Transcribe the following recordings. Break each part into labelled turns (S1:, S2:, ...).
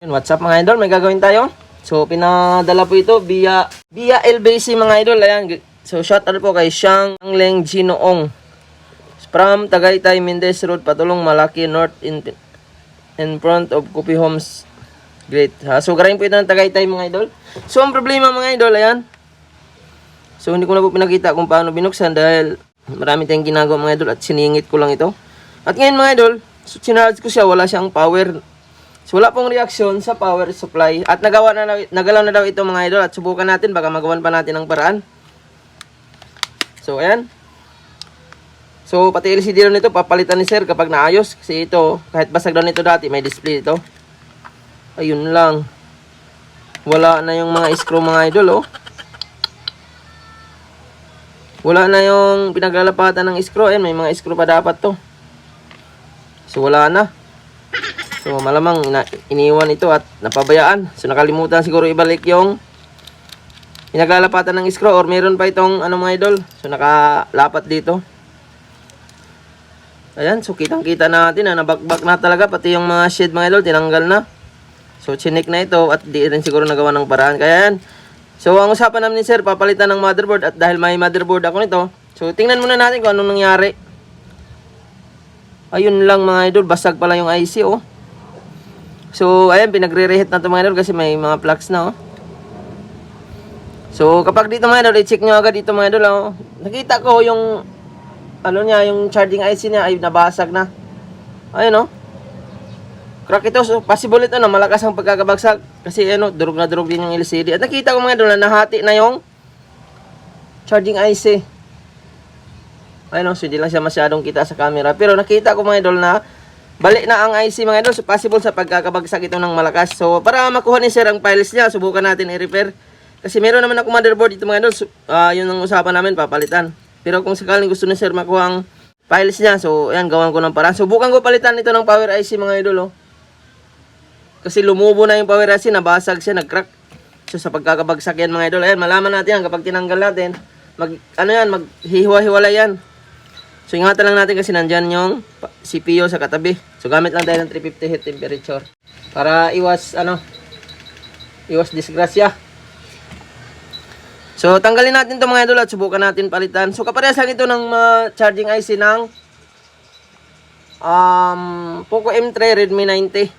S1: Yun, What's up mga idol? May gagawin tayo. So, pinadala po ito via via LBC mga idol. Ayan. So, shout out po kay Shang Leng Ginoong. From Tagaytay, Mendez Road, Patulong, Malaki, North, in, in front of Coffee Homes. Great. Ha? So, garayin po ito ng Tagaytay mga idol. So, ang problema mga idol, ayan. So, hindi ko na po pinakita kung paano binuksan dahil marami tayong ginagawa mga idol at siningit ko lang ito. At ngayon mga idol, so, ko siya, wala siyang power. So, wala pong reaksyon sa power supply. At nagawa na, nagalaw na daw ito mga idol at subukan natin, baka magawan pa natin ng paraan. So, ayan. So, pati LCD daw nito, papalitan ni sir kapag naayos. Kasi ito, kahit basag daw nito dati, may display ito. Ayun lang. Wala na yung mga screw mga idol, oh. Wala na yung pinaglalapatan ng screw. Ayan, may mga screw pa dapat to. So, wala na. So, malamang ina- iniwan ito at napabayaan. So, nakalimutan siguro ibalik yung pinaglalapatan ng screw or meron pa itong ano mga idol. So, nakalapat dito. Ayan, so kitang-kita natin na nabakbak na talaga. Pati yung mga shed mga idol, tinanggal na. So, chinik na ito at di rin siguro nagawa ng paraan. Kaya yan. So, ang usapan namin ni sir, papalitan ng motherboard at dahil may motherboard ako nito, so tingnan muna natin kung anong nangyari. Ayun lang mga idol, basag pala yung IC oh. So, ayan, pinagre-reheat na ito mga idol kasi may mga plugs na oh. So, kapag dito mga idol, i-check nyo agad dito mga idol oh. Nakita ko yung, ano niya, yung charging IC niya ay nabasag na. Ayun oh. Crack ito, so possible ito na malakas ang pagkakabagsak. Kasi ano, durog na durog din yung LCD. At nakita ko mga idol na nahati na yung charging IC. Ayun oh, so hindi lang siya masyadong kita sa camera. Pero nakita ko mga idol na balik na ang IC mga idol. So possible sa pagkakabagsak ito ng malakas. So para makuha ni sir ang files niya, subukan natin i-repair. Kasi meron naman ako motherboard dito mga idol. So, ah, yun ang usapan namin, papalitan. Pero kung sakaling gusto ni sir makuha ang files niya, so ayan, gawan ko ng paraan. Subukan ko palitan ito ng power IC mga idol oh. Kasi lumubo na yung power IC, nabasag siya, nag-crack. So sa pagkakabagsak yan mga idol, ayan, malaman natin yan kapag tinanggal natin. Mag, ano yan, maghihiwa-hiwala yan. So ingatan lang natin kasi nandyan yung CPU sa katabi. So gamit lang tayo ng 350 heat temperature. Para iwas, ano, iwas disgrasya. So tanggalin natin to mga idol at subukan natin palitan. So kaparehas lang ito ng mga charging IC ng um, Poco M3 Redmi 90.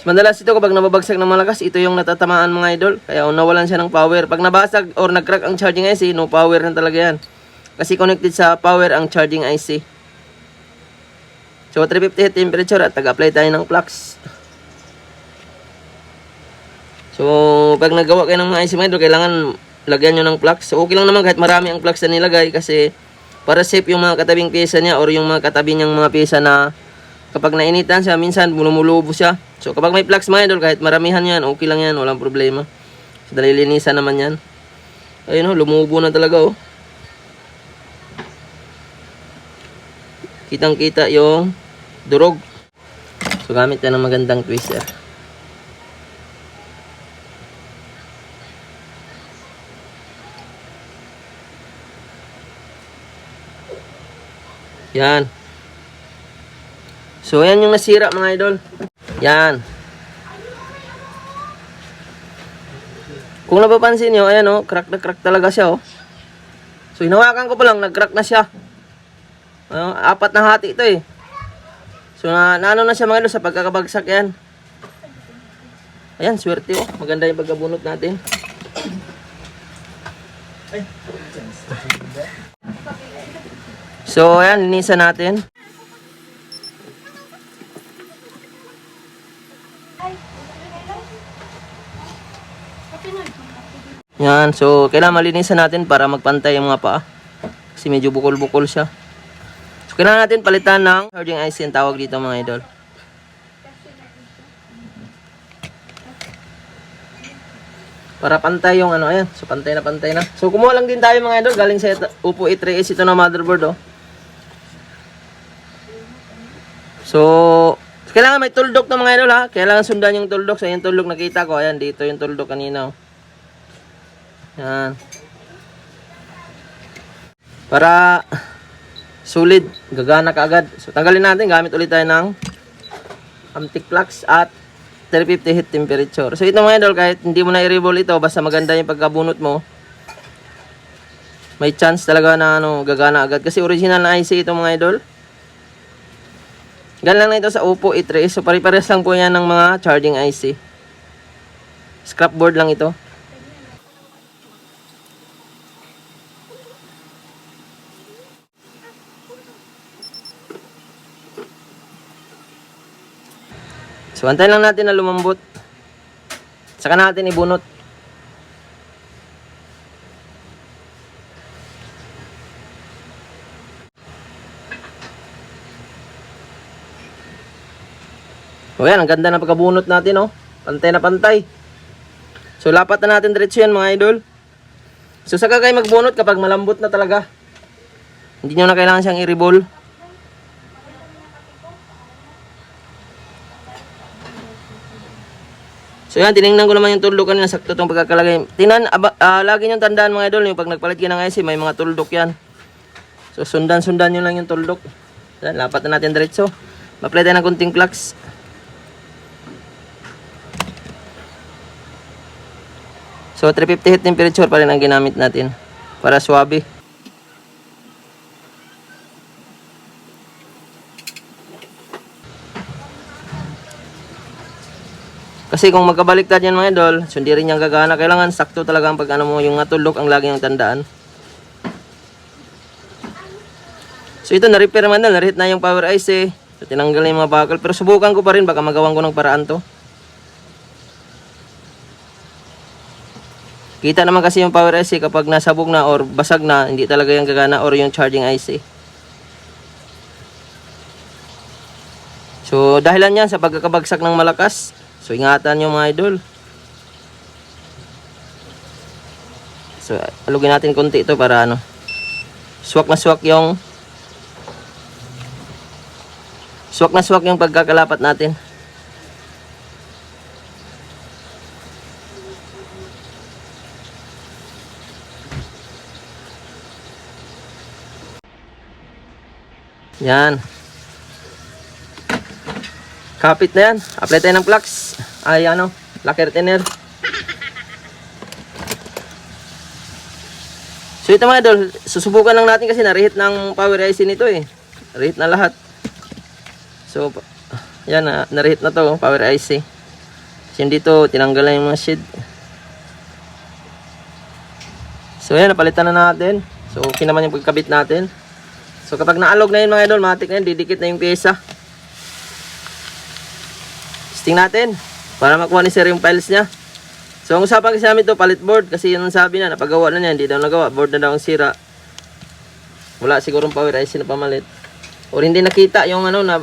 S1: Madalas ito kapag nababagsak ng malakas, ito yung natatamaan mga idol. Kaya nawalan siya ng power. Pag nabasag or nag-crack ang charging IC, no power na talaga yan. Kasi connected sa power ang charging IC. So 350 heat temperature at tag-apply tayo ng flux. So pag nagawa kayo ng mga IC mga idol, kailangan lagyan nyo ng flux. So okay lang naman kahit marami ang flux na nilagay kasi para safe yung mga katabing pyesa niya or yung mga katabi niyang mga pyesa na kapag nainitan siya, minsan lumulubo siya. So kapag may flux mga idol, kahit maramihan yan, okay lang yan, walang problema. So dali linisan naman yan. Ayun oh, lumubo na talaga oh. Kitang kita yung durog. So gamit tayo ng magandang twister. Yan. So, yan yung nasira mga idol. Yan. Kung napapansin nyo, ayan oh, crack na crack talaga siya oh. So, hinawakan ko pa lang, nag-crack na siya. Ano, apat na hati ito eh. So, na, naano na siya mga idol sa pagkakabagsak yan. Ayan, swerte oh. Maganda yung pagkabunot natin. So, ayan, linisan natin. Yan, so kailangan malinisan natin para magpantay yung mga paa. Kasi medyo bukol-bukol siya. So kailangan natin palitan ng charging IC ang tawag dito mga idol. Para pantay yung ano, ayan. So pantay na pantay na. So kumuha lang din tayo mga idol. Galing sa Oppo A3s ito na motherboard oh. So, kailangan may tuldok to mga idol ha. Kailangan sundan yung tuldok. So yung tuldok nakita ko. Ayan, dito yung tuldok kanina oh. Yan. Para sulit, gagana ka agad. So tanggalin natin, gamit ulit tayo ng Amtic flux at 350 heat temperature. So ito mga idol, kahit hindi mo na i-revolve ito, basta maganda yung pagkabunot mo, may chance talaga na ano, gagana agad. Kasi original na IC ito mga idol. Gan lang na ito sa Oppo A3. So pare-pares lang po yan ng mga charging IC. Scrap board lang ito. So antayin lang natin na lumambot. Saka natin ibunot. O yan, ang ganda ng pagkabunot natin, oh. Pantay na pantay. So, lapat na natin diretso yan, mga idol. So, saka kayo magbunot kapag malambot na talaga. Hindi nyo na kailangan siyang i-revolve. So yan, tinignan ko naman yung tuldok kanina, sakto itong pagkakalagay. Tinan, aba, ah, lagi nyo tandaan mga idol, yung pag nagpalit ka ng IC, may mga tuldok yan. So sundan-sundan nyo lang yung tuldok. Yan, lapat na natin diretso. Maplay tayo ng kunting flux. So 350 heat temperature pa rin ang ginamit natin para swabe. Kasi kung magkabaliktad yan mga idol, so hindi rin yan gagana. Kailangan sakto talaga ang pag ano mo, yung natulok ang lagi yung tandaan. So ito, na-repair man na, na-reheat na yung power IC. So tinanggal na yung mga bakal. Pero subukan ko pa rin, baka magawan ko ng paraan to. Kita naman kasi yung power IC kapag nasabog na or basag na, hindi talaga yung gagana or yung charging IC. So dahilan yan sa pagkakabagsak ng malakas. So ingatan nyo mga idol. So alugin natin konti ito para ano. Swak na swak yung Swak na swak yung pagkakalapat natin. Yan. Kapit na yan. Apply tayo ng flux. Ay ano, lacquer thinner. So ito mga idol, susubukan lang natin kasi na-reheat ng power IC nito eh. Reheat na lahat. So, yan na, na-reheat na to, power IC. Kasi dito, tinanggal na yung mga shade. So yan, napalitan na natin. So okay naman yung pagkabit natin. So kapag naalog na yun mga idol, matik na yun, didikit na yung pyesa. Testing natin para makuha ni sir yung files niya. So ang usapan kasi namin to palit board kasi yun ang sabi na napagawa na niya, hindi daw nagawa, board na daw ang sira. Wala sigurong power IC na pamalit. Or hindi nakita yung ano na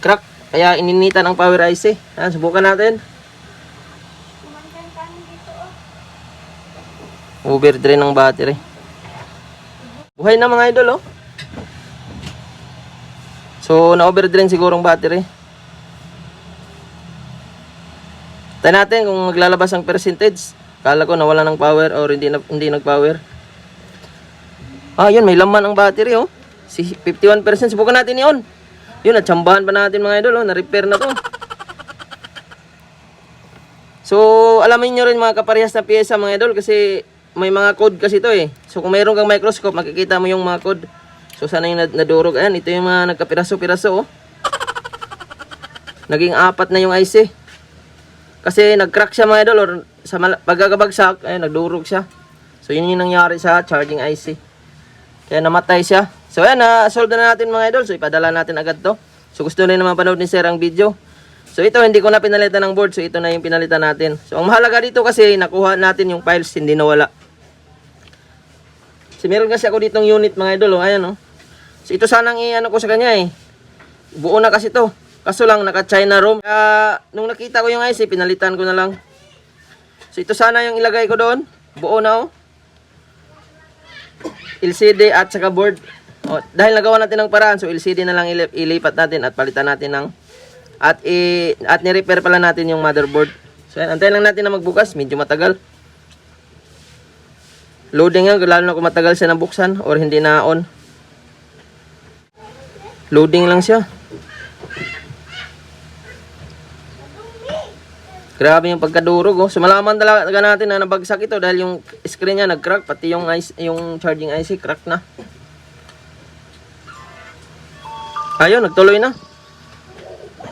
S1: crack kaya ininitan ang power IC. Ayan, subukan natin. Overdrain ng battery. Buhay na mga idol oh. So na-overdrain sigurong battery. Tayo natin kung maglalabas ang percentage. Kala ko nawala ng power or hindi na, hindi nag-power. Ah, yun, may laman ang battery, oh. Si 51%. Subukan natin yun. Yun, natsambahan pa natin mga idol, oh. Na-repair na to. So, alamin nyo rin mga kaparehas na pyesa mga idol kasi may mga code kasi to eh. So, kung mayroon kang microscope, makikita mo yung mga code. So, sana yung nad- nadurog. Ayan, ito yung mga nagkapiraso-piraso, oh. Naging apat na yung IC. Kasi nag-crack siya mga idol or sa pagkakabagsak, ay nagdurog siya. So yun yung nangyari sa charging IC. Kaya namatay siya. So ayan, na-solve na natin mga idol. So ipadala natin agad to. So gusto rin naman panood ni Sir ang video. So ito, hindi ko na pinalitan ng board. So ito na yung pinalitan natin. So ang mahalaga dito kasi nakuha natin yung files, hindi nawala. So meron kasi ako ditong unit mga idol. Oh. Ayan oh. So ito sanang i-ano ko sa kanya eh. Buo na kasi to. Kaso lang, naka-China ROM. Kaya, nung nakita ko yung IC, pinalitan ko na lang. So, ito sana yung ilagay ko doon. Buo na, oh. LCD at saka board. Oh, dahil nagawa natin ng paraan, so LCD na lang ilip- ilipat natin at palitan natin ng at i at ni-repair pala natin yung motherboard. So, yan, antayin lang natin na magbukas. Medyo matagal. Loading nga, lalo na kung matagal siya nabuksan or hindi na on. Loading lang siya. Grabe yung pagkadurog oh. So malaman talaga natin na nabagsak ito dahil yung screen niya nag-crack pati yung IC, yung charging IC crack na. Ayun, nagtuloy na.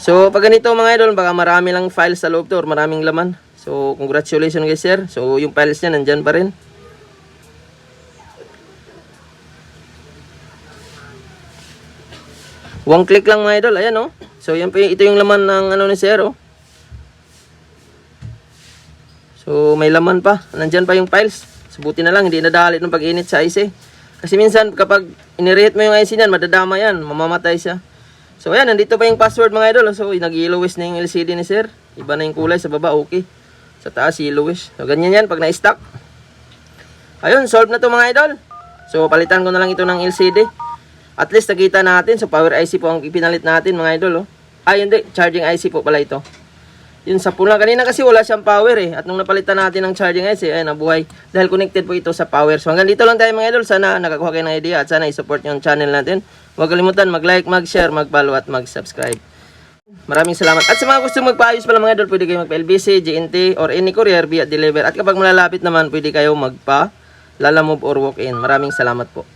S1: So pag ganito mga idol, baka marami lang files sa loob to or maraming laman. So congratulations guys sir. So yung files niya nandyan pa rin. One click lang mga idol, ayan oh. So yan po yung, ito yung laman ng ano ni sir oh. So may laman pa. Nandyan pa yung files. So buti na lang hindi nadali ng pag-init sa IC. Kasi minsan kapag inirehit mo yung IC niyan, madadama yan, mamamatay siya. So ayan, nandito pa yung password mga idol. So nag-yellowish na yung LCD ni sir. Iba na yung kulay sa baba, okay. Sa taas, yellowish. So ganyan yan pag na-stock. Ayun, solve na to mga idol. So palitan ko na lang ito ng LCD. At least nakita natin. So power IC po ang ipinalit natin mga idol. Oh. Ah, hindi. Charging IC po pala ito. Yun sa pula. Kanina kasi wala siyang power eh. At nung napalitan natin ng charging IC, ay nabuhay. Dahil connected po ito sa power. So hanggang dito lang tayo mga idol. Sana nakakuha kayo ng idea at sana i-support yung channel natin. Huwag kalimutan mag-like, mag-share, mag-follow at mag-subscribe. Maraming salamat. At sa mga gusto magpaayos pala mga idol, pwede kayo magpa-LBC, GNT, or any courier via deliver. At kapag malalapit naman, pwede kayo magpa Lala Move or walk-in. Maraming salamat po.